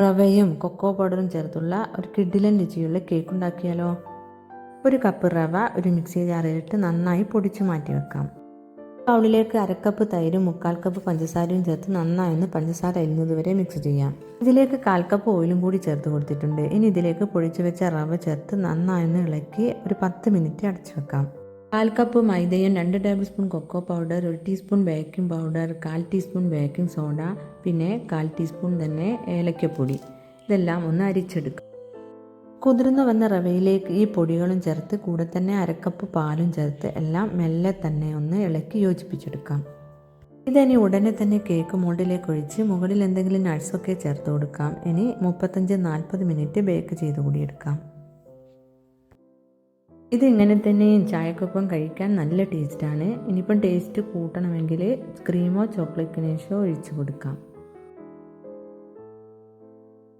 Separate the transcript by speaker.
Speaker 1: റവയും കൊക്കോ പൗഡറും ചേർത്തുള്ള ഒരു കിഡിലൻ രുചിയുള്ള കേക്ക് ഉണ്ടാക്കിയാലോ? ഒരു കപ്പ് റവ ഒരു മിക്സി ജാറിലിട്ട് നന്നായി പൊടിച്ചു മാറ്റി വെക്കാം. ബൗളിലേക്ക് അരക്കപ്പ് തൈരും മുക്കാൽ കപ്പ് പഞ്ചസാരയും ചേർത്ത് നന്നായി ഒന്ന് പഞ്ചസാര അരിഞ്ഞത് വരെ മിക്സ് ചെയ്യാം. ഇതിലേക്ക് കാൽ കപ്പ് ഓയിലും കൂടി ചേർത്ത് കൊടുത്തിട്ടുണ്ട്. ഇനി ഇതിലേക്ക് പൊടിച്ചു വെച്ച റവ ചേർത്ത് നന്നായി ഒന്ന് ഇളക്കി ഒരു പത്ത് മിനിറ്റ് അടച്ചു വെക്കാം. കാൽ കപ്പ് മൈദയും രണ്ട് ടേബിൾ സ്പൂൺ കൊക്കോ പൗഡർ ഒരു ടീസ്പൂൺ ബേക്കിംഗ് പൗഡർ കാൽ ടീസ്പൂൺ ബേക്കിംഗ് സോഡ പിന്നെ കാൽ ടീസ്പൂൺ തന്നെ ഏലക്കപ്പൊടി. ഇതെല്ലാം ഒന്ന് അരിച്ചെടുക്കുക കുതിർന്നു വന്ന റവയിലേക്ക് ഈ പൊടികളും ചേർത്ത് കൂടെ തന്നെ അരക്കപ്പ് പാലും ചേർത്ത് എല്ലാം മെല്ലെ തന്നെ ഒന്ന് ഇളക്കി യോജിപ്പിച്ചെടുക്കാം. ഇതിനി ഉടനെ തന്നെ കേക്ക് മോൾഡിലേക്ക് ഒഴിച്ച് മുകളിൽ എന്തെങ്കിലും നട്ട്സൊക്കെ ചേർത്ത് കൊടുക്കാം. ഇനി മുപ്പത്തഞ്ച് നാൽപ്പത് മിനിറ്റ് ബേക്ക് ചെയ്ത് കൂടി എടുക്കാം ഇത് ഇങ്ങനെ തന്നെ ചായക്കൊപ്പം കഴിക്കാൻ നല്ല ടേസ്റ്റാണ് ഇനിയിപ്പം ടേസ്റ്റ് കൂട്ടണമെങ്കിൽ ക്രീമോ ചോക്ലേറ്റ് ഫിനിഷോ ഒഴിച്ചു കൊടുക്കാം.